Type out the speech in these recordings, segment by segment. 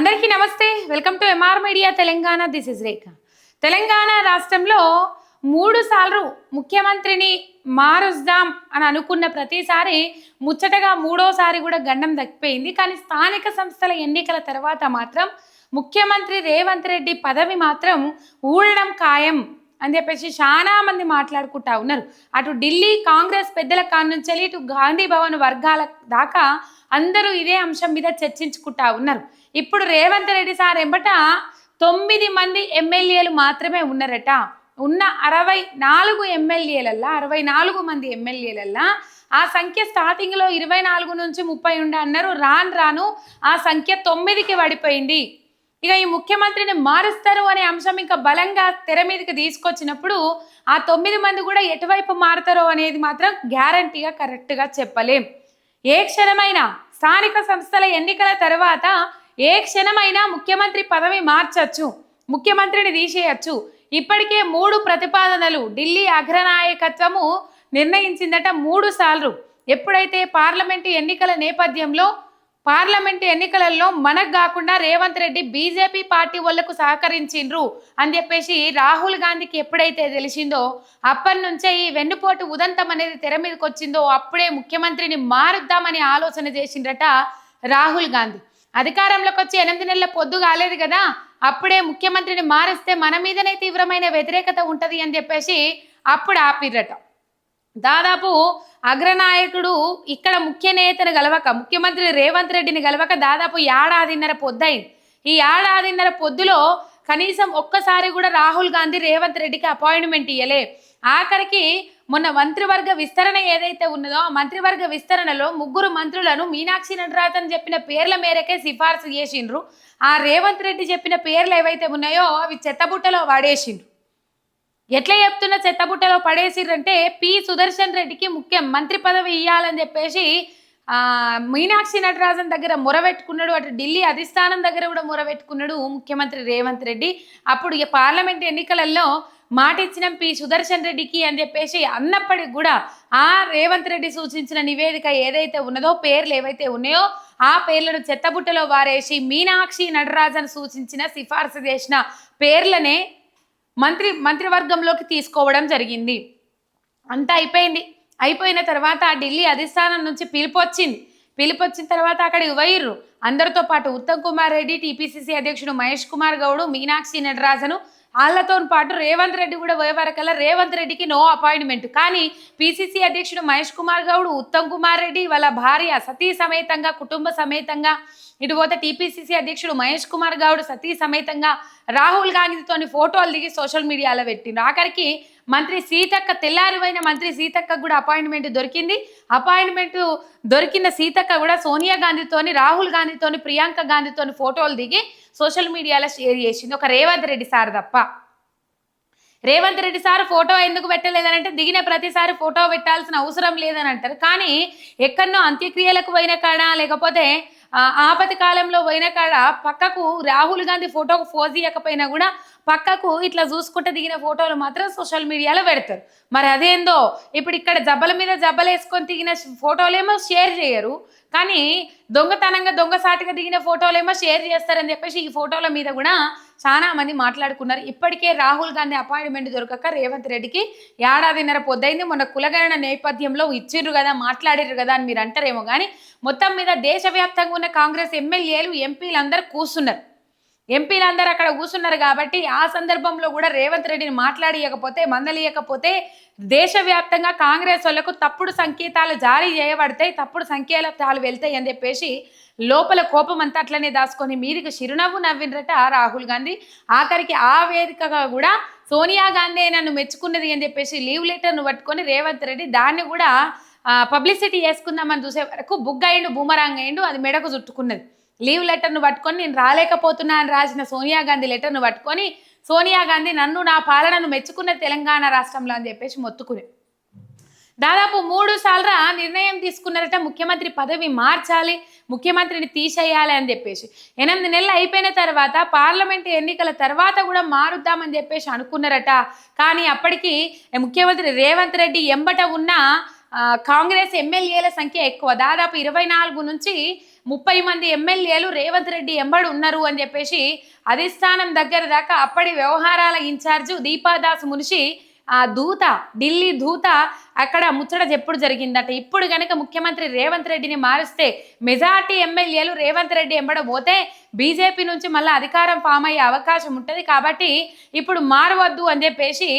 అందరికీ నమస్తే. Welcome to MR media Telangana. This is Rekha Telangana రాష్ట్రంలో మూడు సార్లు ముఖ్యమంత్రిని మారుద్దాం అని అనుకున్న ప్రతిసారి ముచ్చటగా మూడోసారి కూడా గండం దక్కిపోయింది కానీ స్థానిక సంస్థల ఎన్నికల తర్వాత మాత్రం ముఖ్యమంత్రి రేవంత్ రెడ్డి పదవి మాత్రం ఊడడం ఖాయం అని చెప్పేసి చాలా మంది మాట్లాడుకుంటా ఉన్నారు. అటు ఢిల్లీ కాంగ్రెస్ పెద్దల కానుంచి ఇటు గాంధీ భవన్ వర్గాల దాకా అందరూ ఇదే అంశం మీద చర్చించుకుంటా ఉన్నారు. ఇప్పుడు రేవంత్ రెడ్డి సార్ ఎంబట తొమ్మిది మంది ఎమ్మెల్యేలు మాత్రమే ఉన్నారట. ఉన్న అరవై నాలుగు ఎమ్మెల్యేలల్లా అరవై నాలుగు మంది ఎమ్మెల్యేలల్లా ఆ సంఖ్య స్టార్టింగ్లో ఇరవై నాలుగు నుంచి ముప్పై ఉండే అన్నారు. రాను రాను ఆ సంఖ్య తొమ్మిదికి పడిపోయింది. ఇక ఈ ముఖ్యమంత్రిని మారుస్తారు అనే అంశం ఇంకా బలంగా తెర మీదకి తీసుకొచ్చినప్పుడు ఆ తొమ్మిది మంది కూడా ఎటువైపు మారుతారో అనేది మాత్రం గ్యారంటీగా కరెక్ట్గా చెప్పలేం. ఏ క్షణమైనా స్థానిక సంస్థల ఎన్నికల తర్వాత ఏ క్షణమైనా ముఖ్యమంత్రి పదవి మార్చచ్చు ముఖ్యమంత్రిని తీసేయచ్చు. ఇప్పటికే మూడు ప్రతిపాదనలు ఢిల్లీ అగ్రనాయకత్వము నిర్ణయించిందట మూడు సార్లు. ఎప్పుడైతే పార్లమెంటు ఎన్నికల నేపథ్యంలో పార్లమెంటు ఎన్నికలలో మనకు కాకుండా రేవంత్ రెడ్డి బీజేపీ పార్టీ వాళ్ళకు సహకరించిండ్రు అని చెప్పేసి రాహుల్ గాంధీకి ఎప్పుడైతే తెలిసిందో అప్పటి నుంచే ఈ వెన్నుపోటు ఉదంతం అనేది తెర మీదకి వచ్చిందో అప్పుడే ముఖ్యమంత్రిని మారుద్దామని ఆలోచన చేసిండ్రట రాహుల్ గాంధీ. అధికారంలోకి వచ్చి ఎనిమిది నెలల పొద్దు కాలేదు కదా అప్పుడే ముఖ్యమంత్రిని మారిస్తే మన మీదనే తీవ్రమైన వ్యతిరేకత ఉంటది అని చెప్పేసి అప్పుడు ఆపిర్రట. దాదాపు అగ్రనాయకుడు ఇక్కడ ముఖ్య నేతను గలవక ముఖ్యమంత్రి రేవంత్ రెడ్డిని గలవక దాదాపు ఏడాదిన్నర పొద్దయింది. ఈ ఏడాదిన్నర పొద్దులో కనీసం ఒక్కసారి కూడా రాహుల్ గాంధీ రేవంత్ రెడ్డికి అపాయింట్మెంట్ ఇయ్యలే. ఆఖరికి మొన్న మంత్రివర్గ విస్తరణ ఏదైతే ఉన్నదో ఆ మంత్రివర్గ విస్తరణలో ముగ్గురు మంత్రులను మీనాక్షి నటరాజన్ చెప్పిన పేర్ల మేరకే సిఫార్సు చేసిండ్రు. ఆ రేవంత్ రెడ్డి చెప్పిన పేర్లు ఏవైతే ఉన్నాయో అవి చెత్తబుట్టలో వాడేసిండ్రు. ఎట్లా చెప్తున్న చెత్తబుట్టలో పడేసిర్రంటే పి సుదర్శన్ రెడ్డికి ముఖ్యం మంత్రి పదవి ఇవ్వాలని చెప్పేసి మీనాక్షి నటరాజన్ దగ్గర మొరబెట్టుకున్నాడు అటు ఢిల్లీ అధిష్టానం దగ్గర కూడా మొరబెట్టుకున్నాడు ముఖ్యమంత్రి రేవంత్ రెడ్డి. అప్పుడు ఈ పార్లమెంట్ ఎన్నికలలో మాట ఇచ్చిన పి సుదర్శన్ రెడ్డికి అని చెప్పేసి అన్నప్పటికి కూడా ఆ రేవంత్ రెడ్డి సూచించిన నివేదిక ఏదైతే ఉన్నదో పేర్లు ఏవైతే ఉన్నాయో ఆ పేర్లను చెత్తబుట్టలో వారేసి మీనాక్షి నటరాజన్ సూచించిన సిఫార్సు చేసిన పేర్లనే మంత్రి మంత్రివర్గంలోకి తీసుకోవడం జరిగింది. అంతా అయిపోయింది. అయిపోయిన తర్వాత ఢిల్లీ అధిష్టానం నుంచి పిలుపు వచ్చింది పిలుపు వచ్చిన తర్వాత అక్కడికి పోయిర్రు అందరితో పాటు ఉత్తమ్ కుమార్ రెడ్డి టీపీసీసీ అధ్యక్షుడు మహేష్ కుమార్ గౌడ్ మీనాక్షి నటరాజను వాళ్ళతో పాటు రేవంత్ రెడ్డి కూడా పోయేవారకల్లా రేవంత్ రెడ్డికి నో అపాయింట్మెంట్ కానీ పీసీసీ అధ్యక్షుడు మహేష్ కుమార్ గౌడ్ ఉత్తమ్ కుమార్ రెడ్డి వాళ్ళ భార్య సతీ సమేతంగా కుటుంబ సమేతంగా ఇటు పోతే టీపీసీసీ అధ్యక్షుడు మహేష్ కుమార్ గౌడ్ సతీ సమేతంగా రాహుల్ గాంధీతోని ఫోటోలు దిగి సోషల్ మీడియాలో పెట్టిండు ఆఖరికి మంత్రి సీతక్క తెల్లారిపోయిన మంత్రి సీతక్క కూడా అపాయింట్మెంట్ దొరికింది. అపాయింట్మెంట్ దొరికిన సీతక్క కూడా సోనియా గాంధీతోని రాహుల్ గాంధీతోని ప్రియాంక గాంధీతోని ఫోటోలు దిగి సోషల్ మీడియాలో షేర్ చేసింది. ఒక రేవంత్ రెడ్డి సార్ తప్ప. రేవంత్ రెడ్డి సార్ ఫోటో ఎందుకు పెట్టలేదని అంటే దిగిన ప్రతిసారి ఫోటో పెట్టాల్సిన అవసరం లేదని అంటారు కానీ ఎక్కడనో అంత్యక్రియలకు పోయిన కాడ లేకపోతే ఆపతి కాలంలో పోయిన కాడ పక్కకు రాహుల్ గాంధీ ఫోటోకు ఫోజ్ ఇవ్వకపోయినా కూడా పక్కకు ఇట్లా చూసుకుంటే దిగిన ఫోటోలు మాత్రం సోషల్ మీడియాలో పెడతారు. మరి అదేందో? ఇప్పుడు ఇక్కడ జబ్బల మీద జబ్బలు వేసుకొని దిగిన ఫోటోలేమో షేర్ చేయరు. కానీ దొంగతనంగా దొంగసాటిగా దిగిన ఫోటోలేమో షేర్ చేస్తారని చెప్పేసి ఈ ఫోటోల మీద కూడా చాలా మంది మాట్లాడుకున్నారు. ఇప్పటికే రాహుల్ గాంధీ అపాయింట్మెంట్ దొరకక రేవంత్ రెడ్డికి ఏడాదిన్నర పొద్దైంది. మొన్న కులగరణ నేపథ్యంలో ఇచ్చిర్రు కదా మాట్లాడిర్రు కదా అని మీరు అంటారేమో కానీ మొత్తం మీద దేశవ్యాప్తంగా ఉన్న కాంగ్రెస్ ఎమ్మెల్యేలు ఎంపీలందరూ కూస్తున్నారు కూర్చున్నారు. ఎంపీలందరూ అక్కడ కూర్చున్నారు కాబట్టి ఆ సందర్భంలో కూడా రేవంత్ రెడ్డిని మాట్లాడియకపోతే మందలియకపోతే దేశవ్యాప్తంగా కాంగ్రెస్ వాళ్ళకు తప్పుడు సంకేతాలు జారీ చేయబడతాయి తప్పుడు సంకేతాలు వెళ్తాయి అని చెప్పేసి లోపల కోపం అంతా అట్లనే దాచుకొని మీదికి చిరునవ్వు నవ్వినరట రాహుల్ గాంధీ. ఆఖరికి ఆ వేదికగా కూడా సోనియా గాంధీ నన్ను మెచ్చుకున్నది అని చెప్పేసి లీవ్ లెటర్ను పట్టుకొని రేవంత్ రెడ్డి దాన్ని కూడా పబ్లిసిటీ చేసుకుందామని చూసే వరకు బుగ్గ అయిండు బూమరాంగ్ అయిండు అది మెడకు చుట్టుకున్నది. లీవ్ లెటర్ను పట్టుకొని నేను రాలేకపోతున్నా అని రాసిన సోనియా గాంధీ లెటర్ను పట్టుకొని సోనియా గాంధీ నన్ను నా పాలనను మెచ్చుకున్న తెలంగాణ రాష్ట్రంలో అని చెప్పేసి మొత్తుకునే దాదాపు మూడు సార్లు నిర్ణయం తీసుకున్నారట ముఖ్యమంత్రి పదవి మార్చాలి ముఖ్యమంత్రిని తీసేయాలి అని చెప్పేసి. ఎనిమిది నెలలు అయిపోయిన తర్వాత పార్లమెంట్ ఎన్నికల తర్వాత కూడా మారుద్దామని చెప్పేసి అనుకున్నారట. కానీ అప్పటికి ముఖ్యమంత్రి రేవంత్ రెడ్డి ఎంబట ఉన్న కాంగ్రెస్ ఎమ్మెల్యేల సంఖ్య ఎక్కువ. దాదాపు ఇరవై నాలుగు నుంచి ముప్పై మంది ఎమ్మెల్యేలు రేవంత్ రెడ్డి ఎంబడి ఉన్నారు అని చెప్పేసి అధిష్టానం దగ్గర దాకా అప్పటి వ్యవహారాల ఇన్ఛార్జు దీపాదాస్ మునిషి ఆ దూత ఢిల్లీ దూత అక్కడ ముచ్చట ఎప్పుడు జరిగిందట? ఇప్పుడు కనుక ముఖ్యమంత్రి రేవంత్ రెడ్డిని మారిస్తే మెజార్టీ ఎమ్మెల్యేలు రేవంత్ రెడ్డి ఎంబడ పోతే బీజేపీ నుంచి మళ్ళీ అధికారం ఫామ్ అయ్యే అవకాశం ఉంటుంది కాబట్టి ఇప్పుడు మారవద్దు అని చెప్పేసి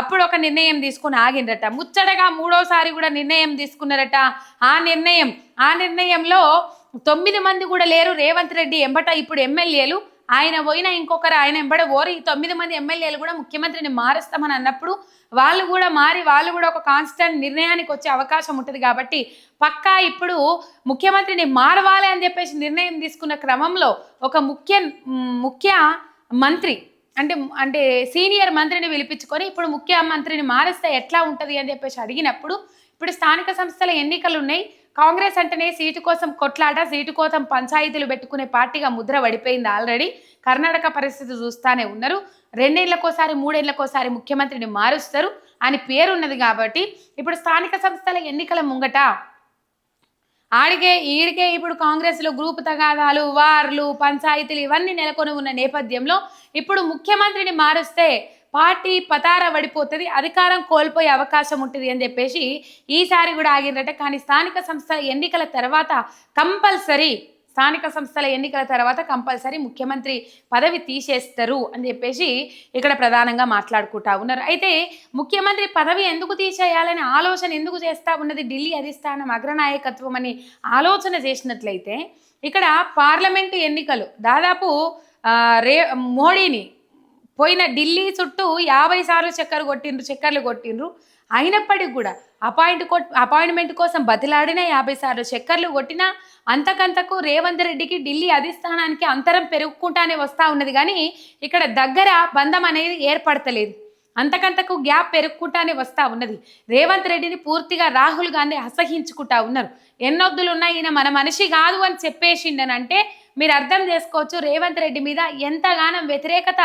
అప్పుడు ఒక నిర్ణయం తీసుకుని ఆగిందట ముచ్చటగా మూడోసారి కూడా నిర్ణయం తీసుకున్నారట. ఆ నిర్ణయం ఆ నిర్ణయంలో తొమ్మిది మంది కూడా లేరు రేవంత్ రెడ్డి ఎంబట. ఇప్పుడు ఎమ్మెల్యేలు ఆయన పోయినా ఇంకొకరు ఆయన ఎంబడ ఓరి ఈ తొమ్మిది మంది ఎమ్మెల్యేలు కూడా ముఖ్యమంత్రిని మారుస్తామని అన్నప్పుడు వాళ్ళు కూడా మారి వాళ్ళు కూడా ఒక కాన్స్టెంట్ నిర్ణయానికి వచ్చే అవకాశం ఉంటుంది కాబట్టి పక్కా ఇప్పుడు ముఖ్యమంత్రిని మారవాలి అని చెప్పేసి నిర్ణయం తీసుకున్న క్రమంలో ఒక ముఖ్య ముఖ్య మంత్రి అంటే అంటే సీనియర్ మంత్రిని పిలిపించుకొని ఇప్పుడు ముఖ్యమంత్రిని మారిస్తే ఎట్లా ఉంటుంది అని చెప్పేసి అడిగినప్పుడు ఇప్పుడు స్థానిక సంస్థల ఎన్నికలు ఉన్నాయి కాంగ్రెస్ అంటేనే సీటు కోసం కొట్లాట సీటు కోసం పంచాయతీలు పెట్టుకునే పార్టీగా ముద్ర పడిపోయింది ఆల్రెడీ. కర్ణాటక పరిస్థితి చూస్తానే ఉన్నారు. రెండేళ్ళకోసారి మూడేళ్ళకోసారి ముఖ్యమంత్రిని మారుస్తారు. అని పేరున్నది కాబట్టి ఇప్పుడు స్థానిక సంస్థల ఎన్నికల ముంగట ఆడికే ఈడికే ఇప్పుడు కాంగ్రెస్లో గ్రూప్ తగాదాలు వార్లు పంచాయతీలు ఇవన్నీ నెలకొని ఉన్న నేపథ్యంలో ఇప్పుడు ముఖ్యమంత్రిని మారుస్తే పార్టీ పతార పడిపోతుంది అధికారం కోల్పోయే అవకాశం ఉంటుంది అని చెప్పేసి ఈసారి కూడా ఆగిందట. కానీ స్థానిక సంస్థల ఎన్నికల తర్వాత కంపల్సరీ స్థానిక సంస్థల ఎన్నికల తర్వాత కంపల్సరీ ముఖ్యమంత్రి పదవి తీసేస్తారు అని చెప్పేసి ఇక్కడ ప్రధానంగా మాట్లాడుకుంటా ఉన్నారు. అయితే ముఖ్యమంత్రి పదవి ఎందుకు తీసేయాలని ఆలోచన ఎందుకు చేస్తా ఉన్నది? ఢిల్లీ అధిష్టానం అగ్రనాయకత్వం అని ఆలోచన చేసినట్లయితే ఇక్కడ పార్లమెంటు ఎన్నికలు దాదాపు రే మోడీని పోయిన ఢిల్లీ చుట్టూ యాభై సార్లు చక్కర్లు కొట్టిండ్రు చక్కర్లు కొట్టిండ్రు. అయినప్పటికి కూడా అపాయింట్ కొట్ అపాయింట్మెంట్ కోసం బతిలాడిన యాభై సార్లు చక్కర్లు కొట్టినా అంతకంతకు రేవంత్ రెడ్డికి ఢిల్లీ అధిష్టానానికి అంతరం పెరుగుకుంటానే వస్తూ ఉన్నది కానీ ఇక్కడ దగ్గర బంధం అనేది ఏర్పడతలేదు. అంతకంతకు గ్యాప్ పెరుగుకుంటానే వస్తూ ఉన్నది. రేవంత్ రెడ్డిని పూర్తిగా రాహుల్ గాంధీ అసహించుకుంటా ఉన్నారు. ఎన్నొద్దులు ఉన్నాయి ఈయన మన మనిషి కాదు అని చెప్పేసిండనంటే మీరు అర్థం చేసుకోవచ్చు రేవంత్ రెడ్డి మీద ఎంతగానం వ్యతిరేకత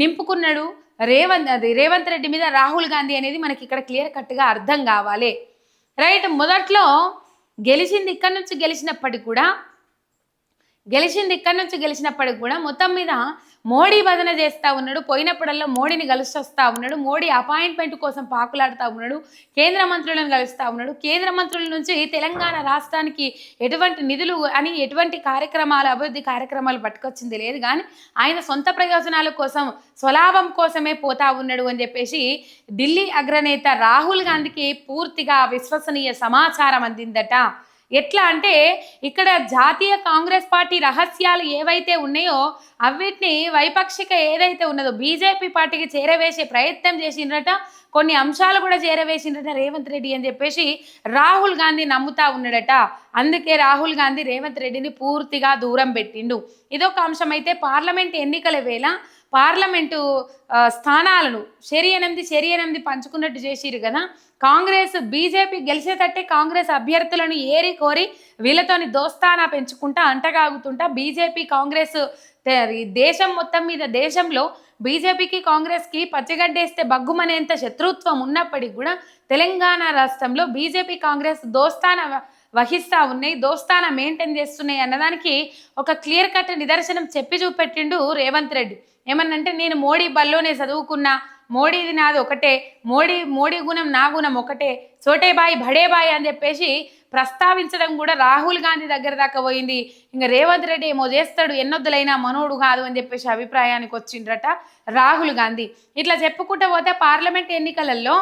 నింపుకున్నాడు. రేవంత్ అది రేవంత్ రెడ్డి మీద రాహుల్ గాంధీ అనేది మనకి ఇక్కడ క్లియర్ కట్గా అర్థం కావాలి. రైట్ మొదట్లో గెలిచింది ఇక్కడ నుంచి గెలిచినప్పటికి కూడా గెలిచింది ఇక్కడ నుంచి గెలిచినప్పటికి కూడా మొత్తం మీద మోడీ వదన చేస్తూ ఉన్నాడు. పోయినప్పుడల్లా మోడీని కలిసి వస్తూ ఉన్నాడు. మోడీ అపాయింట్మెంట్ కోసం పాకులాడుతూ ఉన్నాడు. కేంద్ర మంత్రులను కలుస్తూ ఉన్నాడు. కేంద్ర మంత్రుల నుంచి తెలంగాణ రాష్ట్రానికి ఎటువంటి నిధులు అని ఎటువంటి కార్యక్రమాలు అభివృద్ధి కార్యక్రమాలు పట్టుకొచ్చింది లేదు. కానీ ఆయన సొంత ప్రయోజనాల కోసం స్వలాభం కోసమే పోతా ఉన్నాడు అని చెప్పేసి ఢిల్లీ అగ్రనేత రాహుల్ గాంధీకి పూర్తిగా విశ్వసనీయ సమాచారం అందిందట. ఎట్లా అంటే ఇక్కడ జాతీయ కాంగ్రెస్ పార్టీ రహస్యాలు ఏవైతే ఉన్నాయో అవిటిని వైపక్షిక ఏదైతే ఉన్నదో బీజేపీ పార్టీకి చేరవేసే ప్రయత్నం చేసిండ్రట కొన్ని అంశాలు కూడా చేరవేసిండ్రట రేవంత్ రెడ్డి అని చెప్పేసి రాహుల్ గాంధీ నమ్ముతా ఉన్నాడట. అందుకే రాహుల్ గాంధీ రేవంత్ రెడ్డిని పూర్తిగా దూరం పెట్టిండు. ఇదొక అంశం. అయితే పార్లమెంట్ ఎన్నికల వేళ పార్లమెంటు స్థానాలను షెరి ఎనిమిది షెరి ఎనిమిది పంచుకున్నట్టు చేసిరు కదా. కాంగ్రెస్ బీజేపీ గెలిచేటట్టే కాంగ్రెస్ అభ్యర్థులను ఏరి కోరి వీళ్ళతోని దోస్తానా పెంచుకుంటా అంటగాగుతుంటా బీజేపీ కాంగ్రెస్ దేశం మొత్తం మీద దేశంలో బీజేపీకి కాంగ్రెస్కి పచ్చగడ్డేస్తే బగ్గుమనేంత శత్రుత్వం ఉన్నప్పటికీ కూడా తెలంగాణ రాష్ట్రంలో బీజేపీ కాంగ్రెస్ దోస్తాన వ- వహిస్తా ఉన్నాయి దోస్తాన మెయింటైన్ చేస్తున్నాయి అన్నదానికి ఒక క్లియర్ కట్ నిదర్శనం చెప్పి చూపెట్టిండు రేవంత్ రెడ్డి. ఏమన్నంటే నేను మోడీ బల్లోనే చదువుకున్నా మోడీది నాది ఒకటే మోడీ మోడీ గుణం నా గుణం ఒకటే చోటే భడేబాయ్ అని చెప్పేసి ప్రస్తావించడం కూడా రాహుల్ గాంధీ దగ్గర దాకా పోయింది. ఇంకా రేవంత్ రెడ్డి ఏమో చేస్తాడు ఎన్నొద్దులైనా మనోడు కాదు అని చెప్పేసి అభిప్రాయానికి వచ్చిండ్రట రాహుల్ గాంధీ. ఇట్లా చెప్పుకుంటూ పోతే పార్లమెంట్ ఎన్నికలలో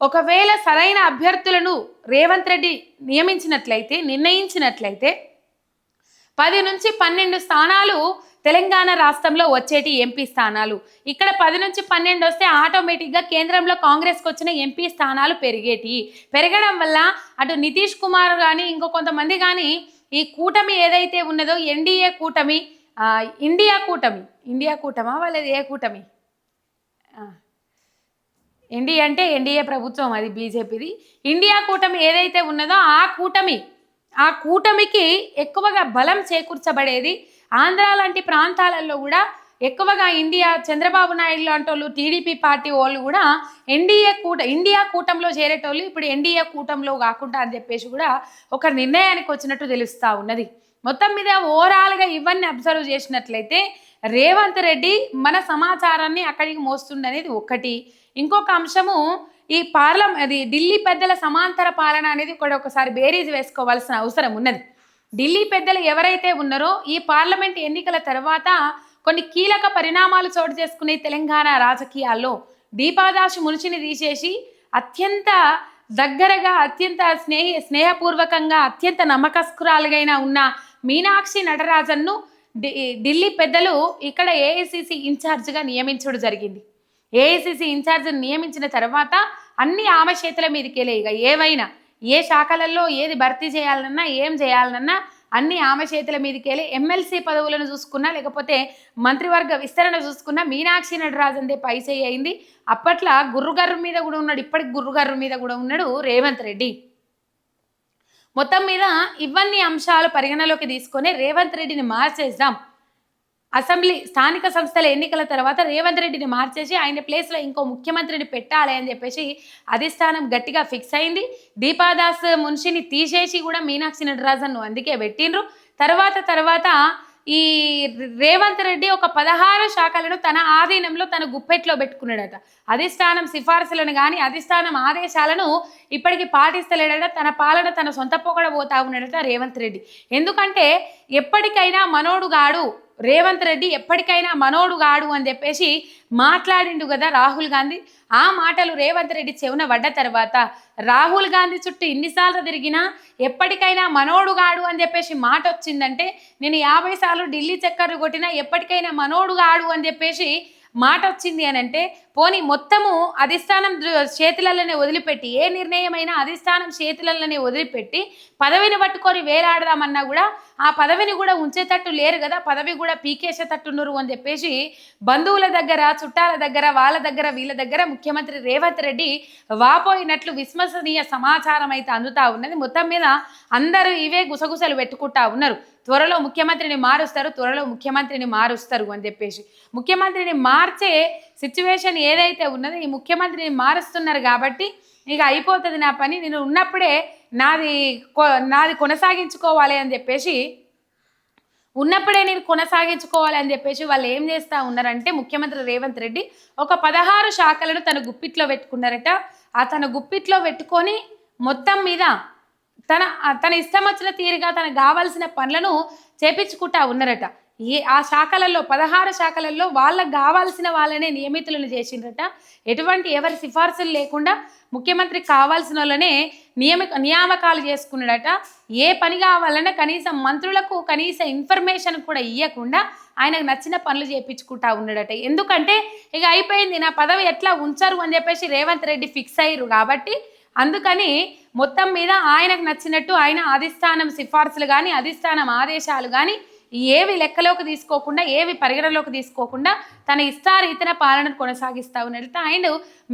ఒకవేళ సరైన అభ్యర్థులను రేవంత్ రెడ్డి నియమించినట్లయితే నిర్ణయించినట్లయితే పది నుంచి పన్నెండు స్థానాలు తెలంగాణ రాష్ట్రంలో వచ్చేటి ఎంపీ స్థానాలు. ఇక్కడ పది నుంచి పన్నెండు వస్తే ఆటోమేటిక్గా కేంద్రంలో కాంగ్రెస్కి వచ్చిన ఎంపీ స్థానాలు పెరిగేటి. పెరగడం వల్ల అటు నితీష్ కుమార్ కానీ ఇంకో కొంతమంది కానీ ఈ కూటమి ఏదైతే ఉన్నదో ఎన్డీఏ కూటమి ఇండియా కూటమి. ఇండియా కూటమా? వాళ్ళది ఏ కూటమి? ఎన్డీఏ అంటే ఎన్డీఏ ప్రభుత్వం అది బీజేపీది. ఇండియా కూటమి ఏదైతే ఉన్నదో ఆ కూటమి ఆ కూటమికి ఎక్కువగా బలం చేకూర్చబడేది ఆంధ్ర లాంటి ప్రాంతాలలో కూడా ఎక్కువగా ఇండియా చంద్రబాబు నాయుడు లాంటి వాళ్ళు టీడీపీ పార్టీ వాళ్ళు కూడా ఎన్డీఏ కూట ఇండియా కూటంలో చేరేటోళ్ళు ఇప్పుడు ఎన్డీఏ కూటంలో కాకుండా అని చెప్పేసి కూడా ఒక నిర్ణయానికి వచ్చినట్టు తెలుస్తూ ఉన్నది. మొత్తం మీద ఓవరాల్గా ఇవన్నీ అబ్జర్వ్ చేసినట్లయితే రేవంత్ రెడ్డి మన సమాచారాన్ని అక్కడికి మోస్తుండనేది ఒకటి. ఇంకొక అంశము ఈ పార్లమెంట్ అది ఢిల్లీ పెద్దల సమాంతర పాలన అనేది కూడా ఒకసారి బేరీజ్ వేసుకోవాల్సిన అవసరం ఉన్నది. ఢిల్లీ పెద్దలు ఎవరైతే ఉన్నారో ఈ పార్లమెంట్ ఎన్నికల తర్వాత కొన్ని కీలక పరిణామాలు చోటు చేసుకునే తెలంగాణ రాజకీయాల్లో దీపాదాసు మునిచిని తీసేసి అత్యంత దగ్గరగా అత్యంత స్నేహి స్నేహపూర్వకంగా అత్యంత నమ్మకస్కురాలుగైన ఉన్న మీనాక్షి నటరాజన్ను ఢిల్లీ పెద్దలు ఇక్కడ ఏఐసిసి ఇన్ఛార్జ్గా నియమించడం జరిగింది. ఏఐసిసి ఇన్ఛార్జిని నియమించిన తర్వాత అన్ని ఆమె చేతుల మీదకెళ్ళే ఇక ఏవైనా ఏ శాఖలలో ఏది భర్తీ చేయాలన్నా ఏం చేయాలన్నా అన్ని ఆమె చేతుల మీదకెళ్ళి ఎమ్మెల్సీ పదవులను చూసుకున్నా లేకపోతే మంత్రివర్గ విస్తరణ చూసుకున్నా మీనాక్షి నటరాజన్దే పైచేయి అయింది. అప్పట్లో గుర్రుగర్రు మీద కూడా ఉన్నాడు ఇప్పటికి గుర్రుగర్రు మీద కూడా ఉన్నాడు రేవంత్ రెడ్డి. మొత్తం మీద ఇవన్నీ అంశాలు పరిగణలోకి తీసుకొని రేవంత్ రెడ్డిని మార్చేద్దాం. అసెంబ్లీ స్థానిక సంస్థల ఎన్నికల తర్వాత రేవంత్ రెడ్డిని మార్చేసి ఆయన ప్లేస్లో ఇంకో ముఖ్యమంత్రిని పెట్టాలి అని చెప్పేసి అధిష్టానం గట్టిగా ఫిక్స్ అయింది. దీపాదాస్ మున్షిని తీసేసి కూడా మీనాక్షి నటరాజన్ను అందుకే పెట్టిండ్రు. తర్వాత తర్వాత ఈ రేవంత్ రెడ్డి ఒక పదహారు శాఖలను తన ఆధీనంలో తన గుప్పెట్లో పెట్టుకున్నాడట. అధిష్టానం సిఫార్సులను కానీ అధిష్టానం ఆదేశాలను ఇప్పటికీ పాటిస్తలేడట. తన పాలన తన సొంత పొగడ పోతా ఉన్నాడట రేవంత్ రెడ్డి. ఎందుకంటే ఎప్పటికైనా మనోడుగాడు రేవంత్ రెడ్డి ఎప్పటికైనా మనోడుగాడు అని చెప్పేసి మాట్లాడిండు కదా రాహుల్ గాంధీ. ఆ మాటలు రేవంత్ రెడ్డి చెవున పడ్డ తర్వాత రాహుల్ గాంధీ చుట్టూ ఇన్నిసార్లు తిరిగినా ఎప్పటికైనా మనోడుగాడు అని చెప్పేసి మాట వచ్చిందంటే నేను యాభై సార్లు ఢిల్లీ చక్కర్లు కొట్టినా ఎప్పటికైనా మనోడుగాడు అని చెప్పేసి మాట వచ్చింది అని అంటే పోనీ మొత్తము అధిష్టానం చేతులలోనే వదిలిపెట్టి ఏ నిర్ణయమైనా అధిష్టానం చేతులలోనే వదిలిపెట్టి పదవిని పట్టుకొని వేలాడదామన్నా కూడా ఆ పదవిని కూడా ఉంచేటట్టు లేరు కదా పదవి కూడా పీకేసేటట్టున్నారు అని చెప్పేసి బంధువుల దగ్గర చుట్టాల దగ్గర వాళ్ళ దగ్గర వీళ్ళ దగ్గర ముఖ్యమంత్రి రేవంత్ రెడ్డి వాపోయినట్లు విశ్వసనీయ సమాచారం అయితే అందుతా ఉన్నది. మొత్తం మీద అందరూ ఇవే గుసగుసలు పెట్టుకుంటా ఉన్నారు. త్వరలో ముఖ్యమంత్రిని మారుస్తారు త్వరలో ముఖ్యమంత్రిని మారుస్తారు అని చెప్పేసి. ముఖ్యమంత్రిని మార్చే సిచ్యువేషన్ ఏదైతే ఉన్నదో ఈ ముఖ్యమంత్రిని మారుస్తున్నారు కాబట్టి ఇక అయిపోతుంది నా పని. నేను ఉన్నప్పుడే నాది కొ- నాది కొనసాగించుకోవాలి అని చెప్పేసి ఉన్నప్పుడే నేను కొనసాగించుకోవాలి అని చెప్పేసి వాళ్ళు ఏం చేస్తూ ఉన్నారంటే ముఖ్యమంత్రి రేవంత్ రెడ్డి ఒక పదహారు శాఖలను తన గుప్పిట్లో పెట్టుకున్నారట. ఆ తన గుప్పిట్లో పెట్టుకొని మొత్తం మీద తన తన ఇష్టం వచ్చిన తీరుగా తనకు కావాల్సిన పనులను చేపించుకుంటా ఉన్నారట. ఏ ఆ శాఖలలో పదహారు శాఖలలో వాళ్ళకు కావాల్సిన వాళ్ళనే నియమితులను చేసిండ్రట. ఎటువంటి ఎవరి సిఫార్సులు లేకుండా ముఖ్యమంత్రికి కావాల్సిన వాళ్ళనే నియమిక నియామకాలు చేసుకున్నాడట. ఏ పని కావాలన్నా కనీసం మంత్రులకు కనీస ఇన్ఫర్మేషన్ కూడా ఇవ్వకుండా ఆయనకు నచ్చిన పనులు చేయించుకుంటా ఉన్నాడట. ఎందుకంటే ఇక అయిపోయింది నా పదవి ఎట్లా ఉంచరు అని చెప్పేసి రేవంత్ రెడ్డి ఫిక్స్ అయ్యారు కాబట్టి అందుకని మొత్తం మీద ఆయనకు నచ్చినట్టు ఆయన అధిష్టానం సిఫార్సులు కానీ అధిష్టానం ఆదేశాలు కానీ ఏవి లెక్కలోకి తీసుకోకుండా ఏవి పరిగణలోకి తీసుకోకుండా తన ఇష్టారీతన పాలనను కొనసాగిస్తా ఉన్నట్లయితే అండ్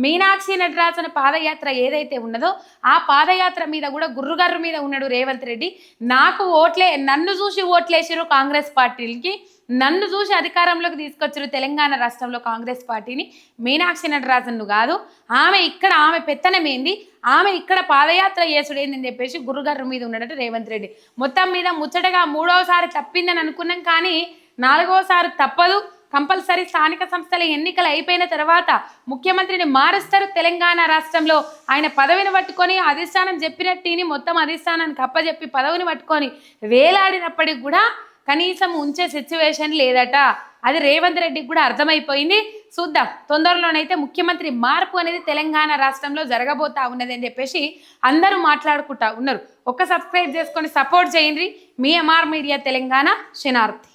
మీనాక్షి నటరాజన పాదయాత్ర ఏదైతే ఉన్నదో ఆ పాదయాత్ర మీద కూడా గుర్రుగారు మీద ఉన్నాడు రేవంత్ రెడ్డి. నాకు ఓట్లే నన్ను చూసి ఓట్లేసిరు కాంగ్రెస్ పార్టీలకి నన్ను చూసి అధికారంలోకి తీసుకొచ్చారు తెలంగాణ రాష్ట్రంలో కాంగ్రెస్ పార్టీని. మీనాక్షి నటరాజన్ను కాదు ఆమె ఇక్కడ ఆమె పెత్తనమేంది ఆమె ఇక్కడ పాదయాత్ర చేసుడేంది అని చెప్పేసి గురుగారు మీద ఉన్నాడట రేవంత్ రెడ్డి. మొత్తం మీద ముచ్చటగా మూడవసారి తప్పిందని అనుకున్నాం కానీ నాలుగోసారి తప్పదు. కంపల్సరీ స్థానిక సంస్థల ఎన్నికలు అయిపోయిన తర్వాత ముఖ్యమంత్రిని మారుస్తారు తెలంగాణ రాష్ట్రంలో. ఆయన పదవిని పట్టుకొని అధిష్టానం టీని మొత్తం అధిష్టానానికి అప్పజెప్పి పదవిని పట్టుకొని వేలాడినప్పటికి కూడా కనీసం ఉంచే సిచ్యువేషన్ లేదట. అది రేవంత్ రెడ్డికి కూడా అర్థమైపోయింది. చూద్దాం తొందరలోనైతే ముఖ్యమంత్రి మార్పు అనేది తెలంగాణ రాష్ట్రంలో జరగబోతా ఉన్నది అని చెప్పేసి అందరూ మాట్లాడుకుంటా ఉన్నారు. ఒక్క సబ్స్క్రైబ్ చేసుకొని సపోర్ట్ చేయండి. మీ ఎంఆర్ మీడియా తెలంగాణ శనార్థి